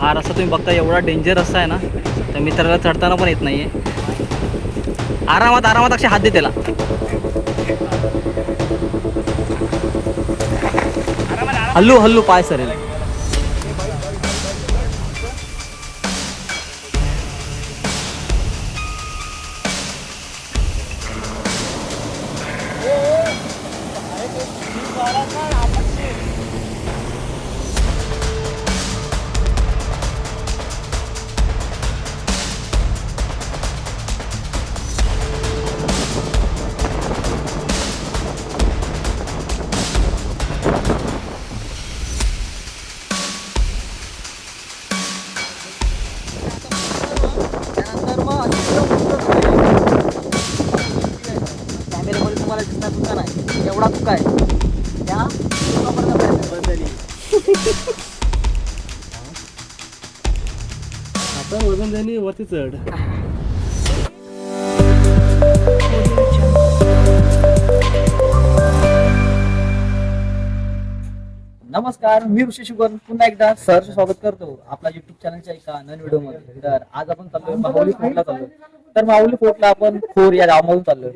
हा रस्ता तुम्ही बघता एवढा डेंजर रस्ता आहे ना तर मित्राला चढताना पण येत नाही आहे आरामात आरामात अक्षय हात दे त्याला. हल्लू हल्लू पाय सरेल. वरती चढ. नमस्कार मी ऋषी शुगर पुन्हा एकदा सहर्ष स्वागत करतो आपला युट्यूब चॅनलच्या एका नवीन व्हिडिओमध्ये तर आज आपण चाललोय माहुली फोर्टला चाललोय. तर माहुली फोर्टला आपण फोर या गावामधून चाललोय.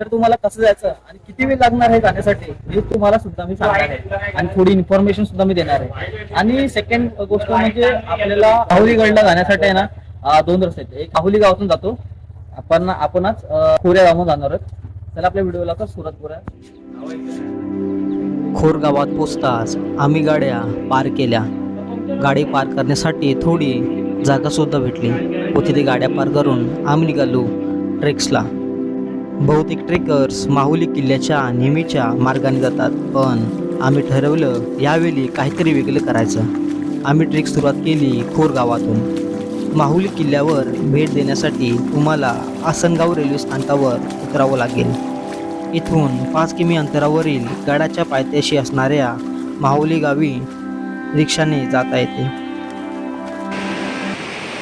तर तुम्हाला कसं जायचं आणि किती वेळ लागणार आहे जाण्यासाठी हे तुम्हाला सुद्धा मी सांगणार आहे. आणि थोडी इन्फॉर्मेशन सुद्धा मी देणार आहे. आणि सेकंड गोष्ट म्हणजे आपल्याला माहुली गडला जाण्यासाठी आहे ना दोन रस्ते आहेत. एक माहुली गावातून जातो. आपण आपणच खोऱ्या गावातून जाणार आहोत. चला आपल्या व्हिडिओला तर सुरत खोऱ्या खोर गावात पोचताच आम्ही गाड्या पार केल्या. गाडी पार करण्यासाठी थोडी जागा सुद्धा भेटली. व तिथे गाड्या पार करून आम्ही निघालो ट्रेक्सला. बहुतेक ट्रेकर्स माहुली किल्ल्याच्या नेहमीच्या मार्गाने जातात पण आम्ही ठरवलं यावेळी काहीतरी वेगळं करायचं. आम्ही ट्रेक सुरुवात केली खोर गावातून माहुली किल्ल्यावर भेट देण्यासाठी तुम्हाला आसनगाव रेल्वे स्थानकावर उतरावं लागेल. इथून पाच किमी अंतरावरील गडाच्या पायथ्याशी असणाऱ्या माहुली गावी रिक्षाने जाता येते.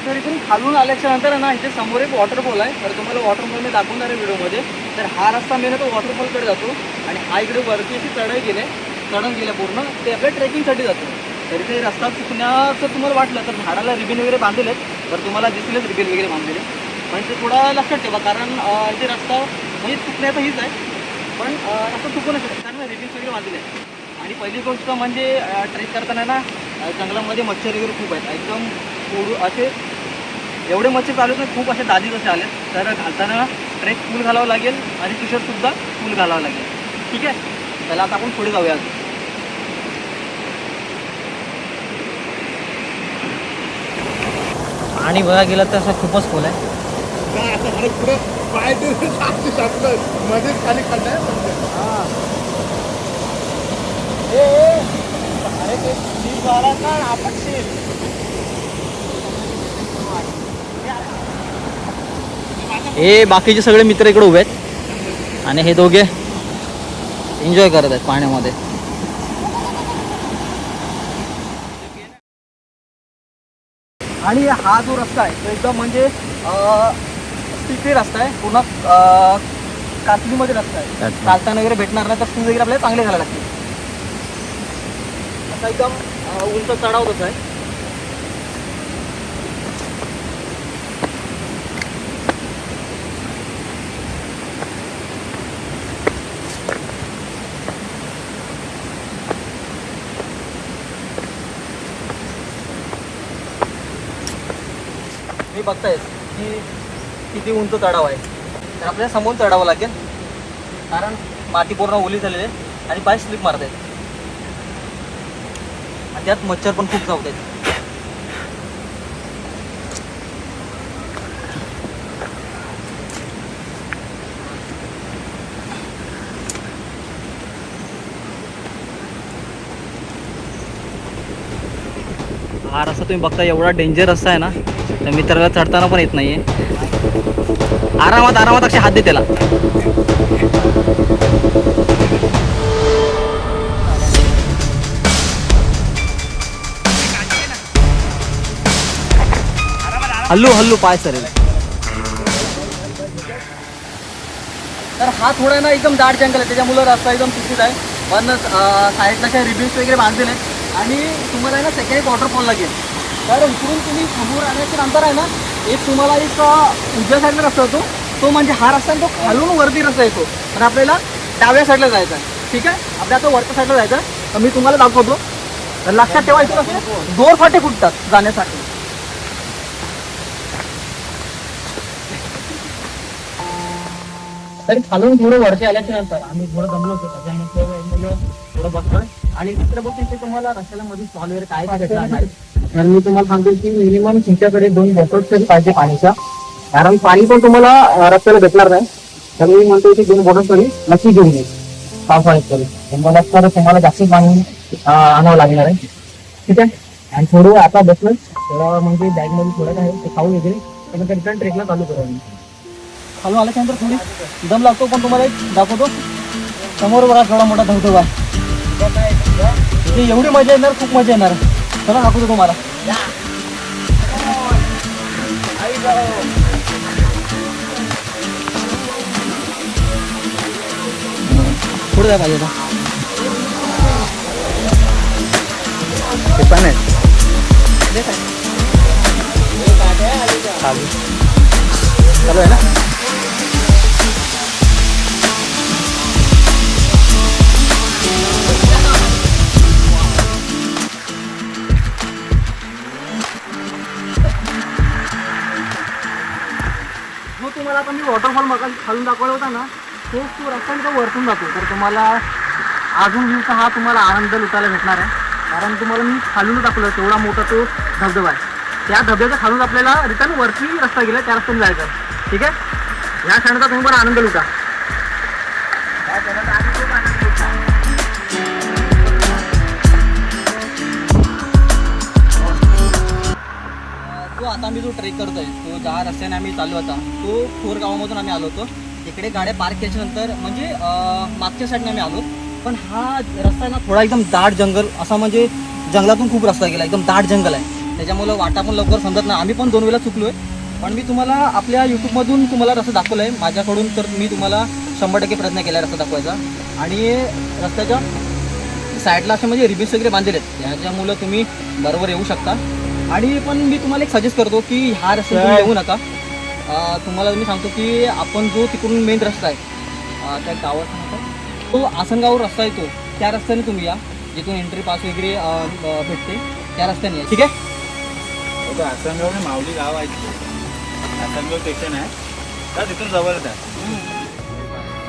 तर इथून खालून आल्याच्यानंतर ना इथे समोर एक वॉटरफॉल आहे. तर तुम्हाला वॉटरफॉल मी दाखवणार आहे व्हिडिओमध्ये. तर हा रस्ता मेन तो वॉटरफॉलकडे जातो आणि हा इकडे वरती अशी चढाई गेले चढण गेल्या पूर्ण. ते आपल्या ट्रेकिंगसाठी जातो. तर इथे रस्ता चुकण्याचं तुम्हाला वाटलं तर झाडाला रिबिन वगैरे बांधलेले आहेत. तर तुम्हाला दिसलेच रिबिन वगैरे बांधलेले पण ते थोडा लक्षात ठेवा कारण इथे रस्ता म्हणजे चुकण्याचं हीच आहे पण रस्ता चुकू नाही शकत कारण रिबिन्स वगैरे बांधलेले आणि पहिली गोष्ट म्हणजे ट्रेक करताना ना जंगलामध्ये मच्छर वगैरे खूप आहेत. एकदम थोडू असे एवढे मच्छर चालू आहेत खूप असे दादी जसे आले तर घालताना ट्रेक फुल घालावं लागेल आणि टी शर्टसुद्धा फुल घालावं लागेल. ठीक आहे? त्याला आता आपण पुढे जाऊया आणि बघा गेलं तर असं खूपच खोल आहे. म्हणजे. हे. बाकीचे सगळे मित्र इकडे उभे आहेत. आणि हे दोघे एन्जॉय करत आहेत पाण्यामध्ये. आणि हा जो रस्ता आहे तो एकदम म्हणजे स्टिफी रस्ता आहे. पुन्हा अं, कातलीमध्ये रस्ता आहे. अच्छा. चालताना वगैरे भेटणार नाही तर शूज वगैरे आपल्याला चांगले घालायला लागतील. असा एकदम अं, उंच चढाव तसा आहे. मी बघताय की किती उंच चढाव आहे. तर आपल्याला समोर चढावं लागेल. कारण माती पूर्ण ओली झालेली आहे आणि पाय स्लिप मारत आहेत आणि त्यात मच्छर पण खूप चावत आहेत हा रस्ता तुम्ही बघता एवढा डेंजर रस्ता आहे ना तर मित्राला चढताना पण येत नाहीये. आरामात आरामात अक्षय हात दे त्याला. हल्लू हल्लू पाय सरेल. तर हा थोडा ना एकदम दाट जंगल आहे त्याच्यामुळं रस्ता एकदम चुकीचा आहे. पण साईडला काही रिव्ह्यूज वगैरे बांधलेले आहेत आणि तुम्हाला आहे ना सेकंड वॉटरफॉल लागेल. तर इकडून तुम्ही समोर आल्याच्यानंतर आहे ना एक तुम्हाला एक उजव्या साईडला रस्ता येतो. तो म्हणजे हा रस्ता तो खालून वरती रस्ता येतो. आणि आपल्याला डाव्या साईडला जायचं आहे. ठीक आहे? आपल्या आता वरच्या साईडला जायचं तर मी तुम्हाला दाखवतो. तर लक्षात ठेवायचं कसं दोन फाटे फुटतात जाण्यासाठी. तरी खालून थोडं वरती आल्याच्यानंतर आम्ही थोडं जमलो होतो. त्याच्यानंतर थोडं बसतोय आणि गोष्टी इथे तुम्हाला रस्त्याला मध्ये काय काय भेटणार नाही. तर मी तुम्हाला सांगतो की मिनिमम तुमच्याकडे दोन बॉटल्स तरी पाहिजे पाणीच्या कारण पाणी पण तुम्हाला अं, रस्त्याला भेटणार नाही. तर मी म्हणतो की दोन बॉटल्स तरी नक्की घेऊन येईल पावसाळ्यात तरी. तुम्हाला तर तुम्हाला जास्त पाणी अं, आणावं लागणार आहे. ठीक आहे? आणि थोडं आता बसलं. थोडं म्हणजे बॅगमध्ये थोडं काय आहे ते खाऊन वगैरे. त्यानंतर रिटर्न ट्रेकला चालू करू आम्ही. खालून आल्याच्यानंतर थोडी? दम लागतो पण तुम्हाला एक दाखवतो. समोर बघा थोडा मोठा धबधबा इथे एवढी मजा येणार खूप मजा येणार. चला दाखवतो तुम्हाला. पुढे जाय पाहिजे हे पण आहे. चालू चालू आहे ना? तुम्हाला आता मी वॉटरफॉल मग खालून दाखवला होता ना तोच तो रस्ता वरतून जातो तर तुम्हाला अजून व्ह्यूचा हा तुम्हाला आनंद लुटायला भेटणार आहे. कारण तुम्हाला मी खालून दाखवलं तेवढा मोठा तो धबधबा आहे. त्या धबधब्याच्या खालून आपल्याला रिटर्न वरती रस्ता गेला त्या रस्त्याने जायचं ठीक आहे? या क्षणाचा तुम्ही बरं आनंद लुटा. आता आम्ही जो ट्रेक करतोय तो ज्या रस्त्याने आम्ही चालू होता तो फोर गावामधून आम्ही आलो होतो. इकडे गाड्या पार्क केल्यानंतर म्हणजे मागच्या साईडने आम्ही आलो. पण हा रस्ता आहे ना थोडा एकदम दाट जंगल असा म्हणजे जंगलातून खूप रस्ता गेला एकदम दाट जंगल आहे. त्याच्यामुळं वाटा पण लवकर समजत नाही. आम्ही पण दोन वेळा चुकलोय. पण मी तुम्हाला आपल्या यूट्यूबमधून तुम्हाला रस्ता दाखवला आहे माझ्याकडून तर मी तुम्हाला शंभर टक्के प्रयत्न केला रस्ता दाखवायचा. आणि रस्त्याच्या साईडला असे म्हणजे रिबिन्स वगैरे बांधलेले आहेत. ह्याच्यामुळं तुम्ही बरोबर येऊ शकता. आणि पण मी तुम्हाला एक सजेस्ट करतो की ह्या रस्त्याने तुम्ही येऊ नका. अं, तुम्हाला मी सांगतो की आपण जो तिकडून मेन रस्ता आहे अं, त्या काय? तो आसनगाव रस्ता येतो. त्या रस्त्याने तुम्ही या. जिथून एंट्री पास वगैरे अं, भेटते त्या रस्त्याने या. ठीक आहे? आसनगाव हे माऊली गाव आहे तिथे आसनगाव स्टेशन आहे. तिथून जवळच आहे.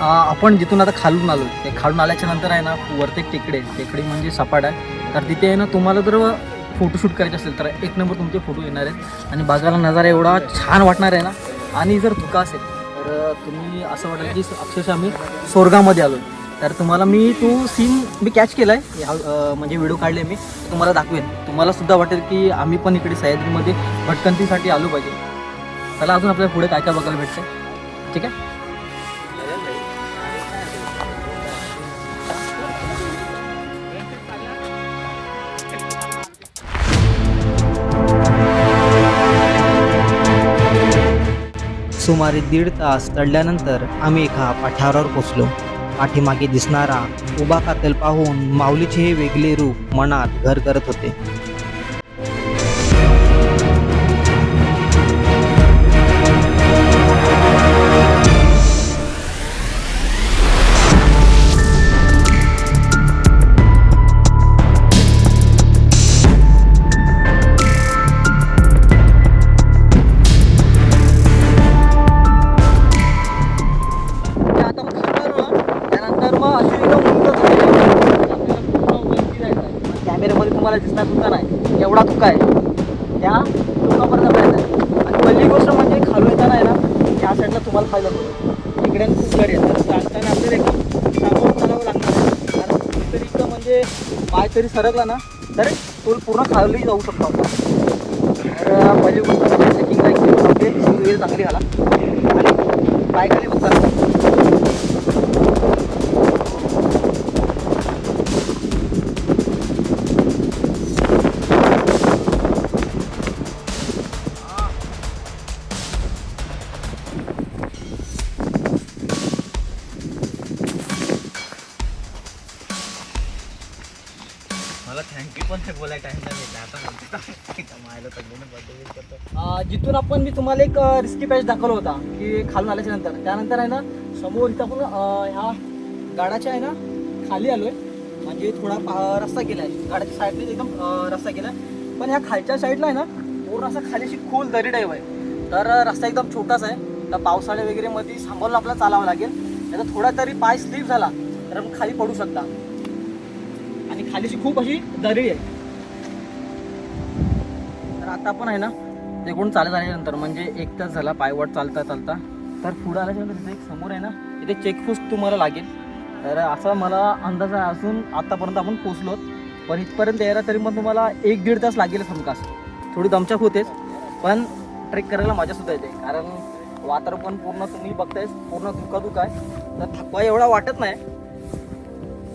आपण जिथून आता खालून आलो ते खालून आल्याच्यानंतर आहे ना वरती एक टेकडे टेकडी म्हणजे सपाट आहे. तर तिथे आहे ना तुम्हाला जर फोटोशूट करायचे असेल तर एक नंबर तुमचे फोटो येणार आहेत. आणि बघायला नजारा एवढा छान वाटणार आहे ना? आणि जर धुका असेल तर तुम्ही असं वाटेल की अक्षरशः आम्ही स्वर्गामध्ये आलो तर तुम्हाला मी तो सीन मी कॅच केला आहे म्हणजे व्हिडिओ काढले मी. तुम्हाला दाखवेन. तुम्हाला सुद्धा वाटेल की आम्ही पण इकडे सह्याद्रीमध्ये भटकंतीसाठी आलो पाहिजे. चला अजून आपल्याला पुढे काय काय बघायला भेटतं ठीक आहे? सुमारे दीड तास चढल्यानंतर आम्ही एका पठारावर पोचलो पाठीमागे दिसणारा उभा कातल पाहून माऊलीचे हे वेगळे रूप मनात घर करत होते. पाय सरकला ना तर तो पूर्ण खाली जाऊ शकतो आपण. तर पहिली गोष्ट म्हणजे चांगली घाला आणि पाय खाली तुम्हाला एक रिस्की पॅच दाखवला होता की खालून आल्याच्यानंतर. त्यानंतर आहे ना समोर इथं आपण ह्या गाडाच्या आहे ना खाली आलोय. म्हणजे थोडा रस्ता रस्ता आहे गाड्याच्या साईडने एकदम रस्ता रस्ता आहे पण ह्या खालच्या साईडला आहे ना पूर्ण असा खाली अशी खोल दरी टाईप आहे. तर रस्ता एकदम छोटाच आहे. तर पावसाळ्या वगैरे मध्ये सांभाळून आपल्याला चालावं लागेल. त्याचा थोडा तरी पाय स्लिप झाला तर आपण खाली पडू शकता. आणि खालीची खूप अशी दरी आहे. तर आता आपण आहे ना तिकडून चालत आल्यानंतर म्हणजे एक तास झाला पायवाट चालता चालता. तर पुढं आल्याच्यानंतर तिथे एक समोर आहे ना तिथे चेकपोस्ट तुम्हाला लागेल. तर असा मला अंदाज आहे असून आत्तापर्यंत आपण पोचलो पण इथपर्यंत यायला तरी मग तुम्हाला एक दीड तास लागेल हमखास थोडी दमचक होतेच पण ट्रेक करायला मजासुद्धा येते. कारण वातावरण पण पूर्ण तुम्ही बघतायच पूर्ण धुकाधुक आहे. तर थकवा एवढा वाटत नाही.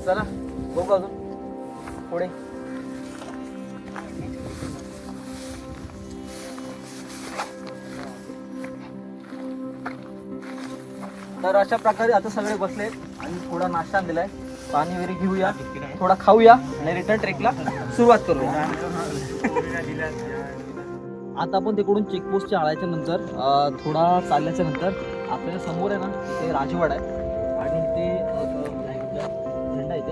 चला बघू अजून. पुढे. तर अशा प्रकारे आता सगळे बसले आणि थोडा नाश्ता दिलाय पाणी वगैरे घेऊया थोडा खाऊया आणि रिटर्न ट्रेकला सुरुवात करूया. आता आपण तिकडून चेकपोस्टच्या आळ्याच्या नंतर थोडा चालल्याच्या नंतर आपल्याला समोर आहे ना ते राजवाडा आहे. आणि ते अं, झेंडा इथे.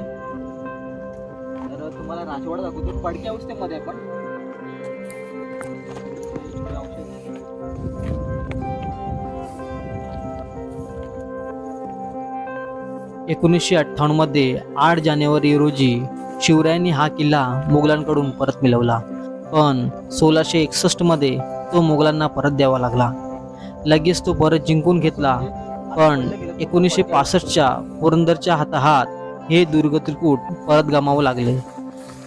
तर तुम्हाला राजवाडा दाखवतो. पडक्या अवस्थेमध्ये आपण एकोणीसशे अठ्ठावन्नमध्ये आठ जानेवारी रोजी शिवरायांनी हा किल्ला मुघलांकडून परत मिळवला. पण सोळाशे एकसष्टमध्ये तो मुघलांना परत द्यावा लागला. लगेच तो परत जिंकून घेतला. पण एकोणीसशे पासष्टच्या पुरंदरच्या हाताहात हे दुर्ग त्रिकूट परत गमावं लागले.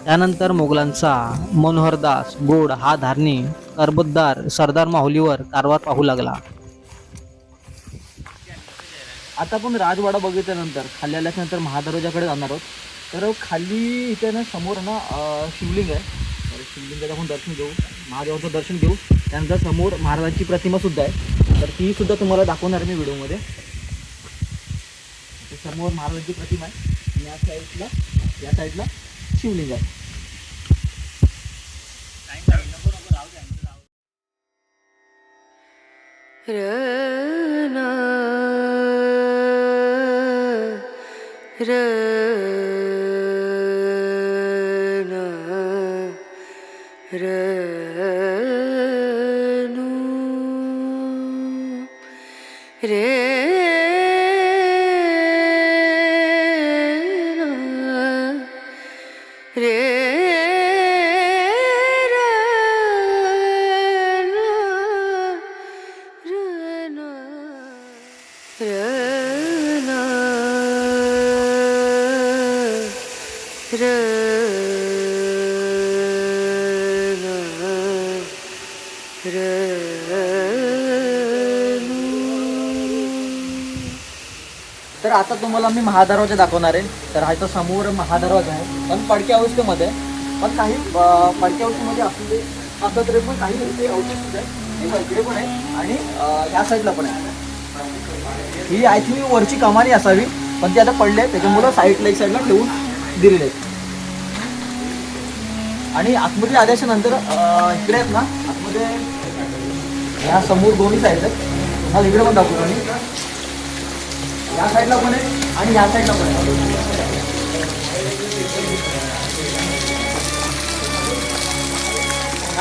त्यानंतर मुघलांचा मनोहरदास गोड हा धारणी करबतदार सरदार माहुलीवर कारवार पाहू लागला. आता आपण राजवाडा बघितल्यानंतर खाली आल्याच्यानंतर महादरवाजाकडे जाणार आहोत. तर खाली इथे ना समोर ना शिवलिंग आहे. तर शिवलिंगाचं आपण दर्शन घेऊ महादेवाचं दर्शन घेऊ. त्यानंतर समोर महाराजांची प्रतिमा सुद्धा आहे. तर ती सुद्धा तुम्हाला दाखवणार आहे मी व्हिडिओमध्ये. समोर महाराजांची प्रतिमा आहे. आणि या साईडला या साईडला शिवलिंग आहे. रना रे आता तुम्हाला मी महादरवाजा दाखवणार आहे. तर हा तर समोर महादरवाजा आहे. पण पडक्या अवस्थेमध्ये पण काही पडक्या अवस्थेमध्ये असले असलं तरी पण काही इथे आहे इकडे पण आहे आणि ह्या साईडला पण आहे ही आय थिंक वरची कमानी असावी पण ती आता पडली आहे. त्याच्यामुळं साईडला एक साईडला ठेवून दिलेले आहेत. आणि आतमध्ये आदेशानंतर इकडे आहेत ना आतमध्ये ह्या समोर दोन्ही साईड आहेत. तुम्हाला इकडे पण दाखवतो मी. या साईडला पण आहे आणि या साईडला पण आहे.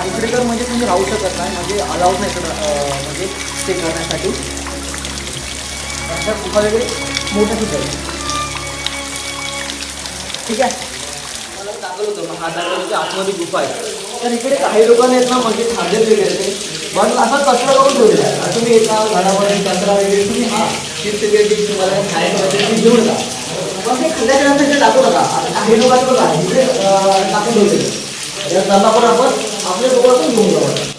इकडे तर म्हणजे तुम्ही राहू शकत नाही म्हणजे अलाउड नाही म्हणजे स्टे करण्यासाठी. नंतर गुफा वगैरे मोठ्या सुद्धा आहे. ठीक आहे? मला सांगत होतं महादाराच्या आतमध्ये गुफा आहे. तर इकडे काही लोकांना येत ना म्हणजे वगैरे ते म्हणून असं कचरा करून ठेवलेला आहे तुम्ही एका झाडामध्ये कचरा वगैरे तुम्ही हा चिप्स वगैरे तुम्हाला खायचं वगैरे तुम्ही घेऊन जा. पण ते खाल्ल्याच्या नंतर ते टाकू नका. काही लोकांचं बघा इकडे टाकून ठेवलेले तर त्यांना पण आपण आपल्या सोबतच घेऊन जाऊ.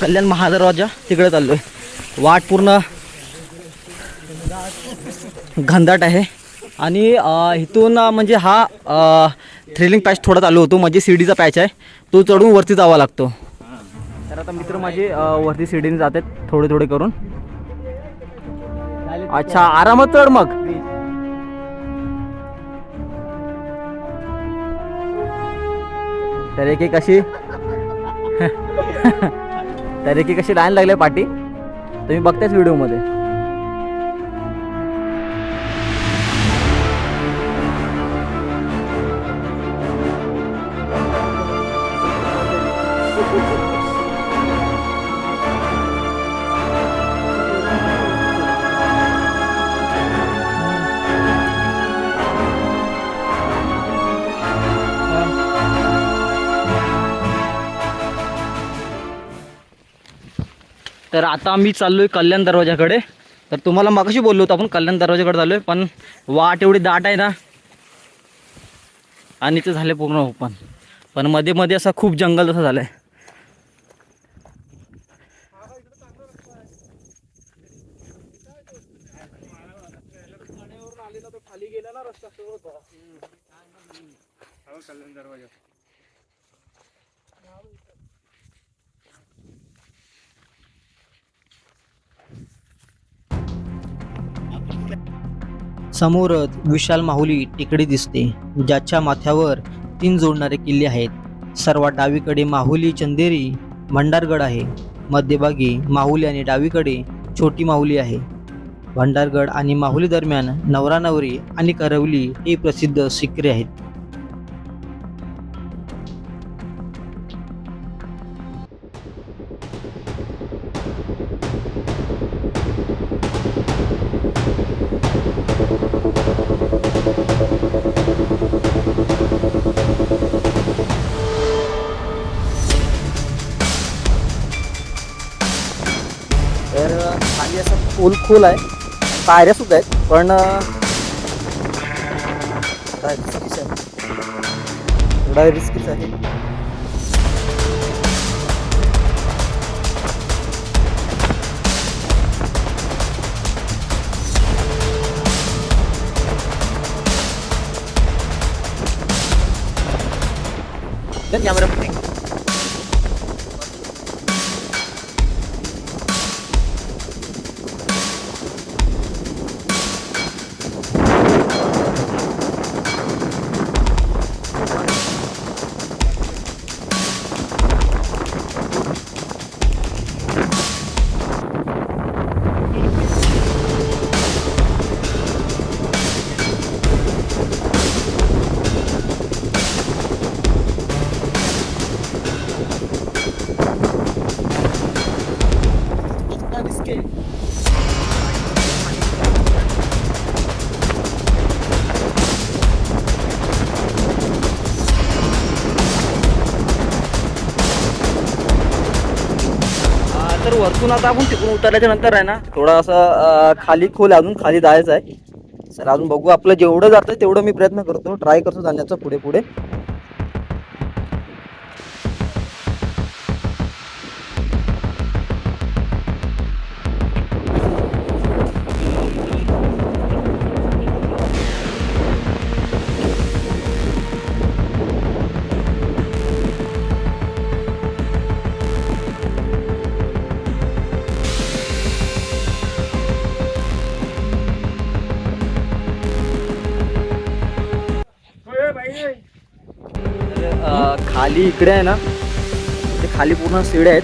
कल्याण महादरवाजा तिकडे चाललोय. वाट पूर्ण घनदाट आहे. आणि इथून म्हणजे हा थ्रिलिंग पॅच थोडा चालू होतो. म्हणजे सीडीचा पॅच आहे. तो चढून वरती जावा लागतो. तर आता मित्र माझे वरती सीडीने जात आहेत थोडे थोडे करून. अच्छा आरामात चढ मग. तर एक एक अशी तर एक अशी लाईन लागली पाठी तुम्ही बघतायच व्हिडिओमध्ये. तर आता आम्ही आहे कल्याण दरवाजाकडे. तर तुम्हाला मागाशी बोललो होतो आपण कल्याण दरवाजाकडे चाललोय पण वाट एवढी दाट आहे ना. आणि ते झाले पूर्ण ओपन. पण मध्ये मध्ये असा खूप जंगल जसं झालंय. समोरच विशाल माहुली टेकडी दिसते. ज्याच्या माथ्यावर तीन जोडणारे किल्ले आहेत. सर्वात डावीकडे माहुली चंदेरी भंडारगड आहे. मध्यभागी माहुली आणि डावीकडे छोटी माहुली आहे. भंडारगड आणि माहुली दरम्यान नवरा नवरी आणि करवली ही प्रसिद्ध सिक्रे आहेत. खाली खोल आहे. पायऱ्या सुद्धा आहेत पण रिस्कीच आहे? थोडा रिस्कीच आहे. कॅमेरा वरतून आता आपण तिकडून उतरल्याच्या नंतर आहे ना थोडा असं खाली खोल अजून खाली जायचं आहे. सर अजून बघू आपलं जेवढं जातं तेवढं मी प्रयत्न करतो ट्राय करतो जाण्याचा पुढे पुढे. खाली इकडे आहे ना इथे खाली पूर्ण सीड आहेत.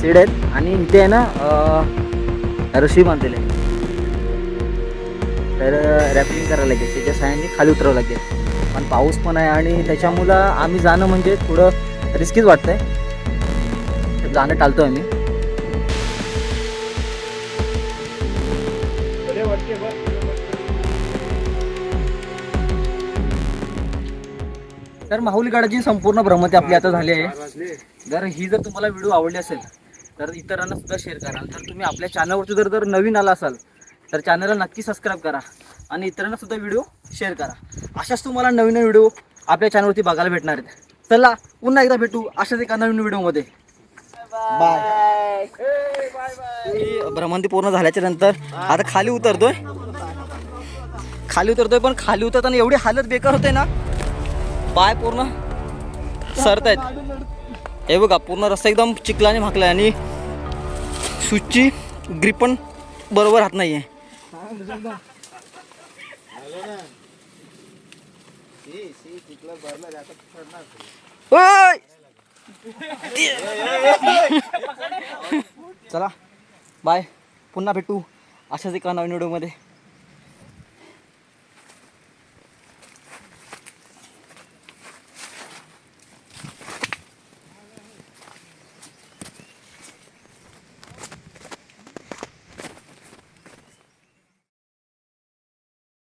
सीड आहेत आणि इथे आहे ना रशी बांधलेले आहे. तर रॅपिंग करायला लागेल. त्याच्या साह्याने खाली उतरावं लागेल. पण पाऊस पण आहे आणि त्याच्यामुळं आम्ही जाणं म्हणजे थोडं रिस्कीच वाटतंय. तर जाणं टाळतो आम्ही. तर माहुली गडाची संपूर्ण भ्रमती आपली आता झाली आहे. जर ही जर तुम्हाला व्हिडिओ आवडली असेल तर इतरांना सुद्धा शेअर करा. जर तुम्ही आपल्या चॅनलवरती जर जर नवीन आला असाल तर चॅनलला नक्की सबस्क्राईब करा आणि इतरांना सुद्धा व्हिडिओ शेअर करा. अशाच तुम्हाला नवीन नवीन व्हिडिओ आपल्या चॅनलवरती बघायला भेटणार आहेत. चला पुन्हा एकदा भेटू अशाच एका नवीन व्हिडिओमध्ये बाय भ्रमंती पूर्ण झाल्याच्यानंतर आता खाली उतरतोय. खाली उतरतोय पण खाली उतरताना एवढी हालत बेकार होते ना. पाय पूर्ण. सरत आहेत. हे बघा पूर्ण रस्ता एकदम चिखलाने भाकलाय आणि शूजची ग्रीप पण बरोबर राहत नाही आहे चला बाय. पुन्हा भेटू अशाच एका नवीन व्हिडिओमध्ये.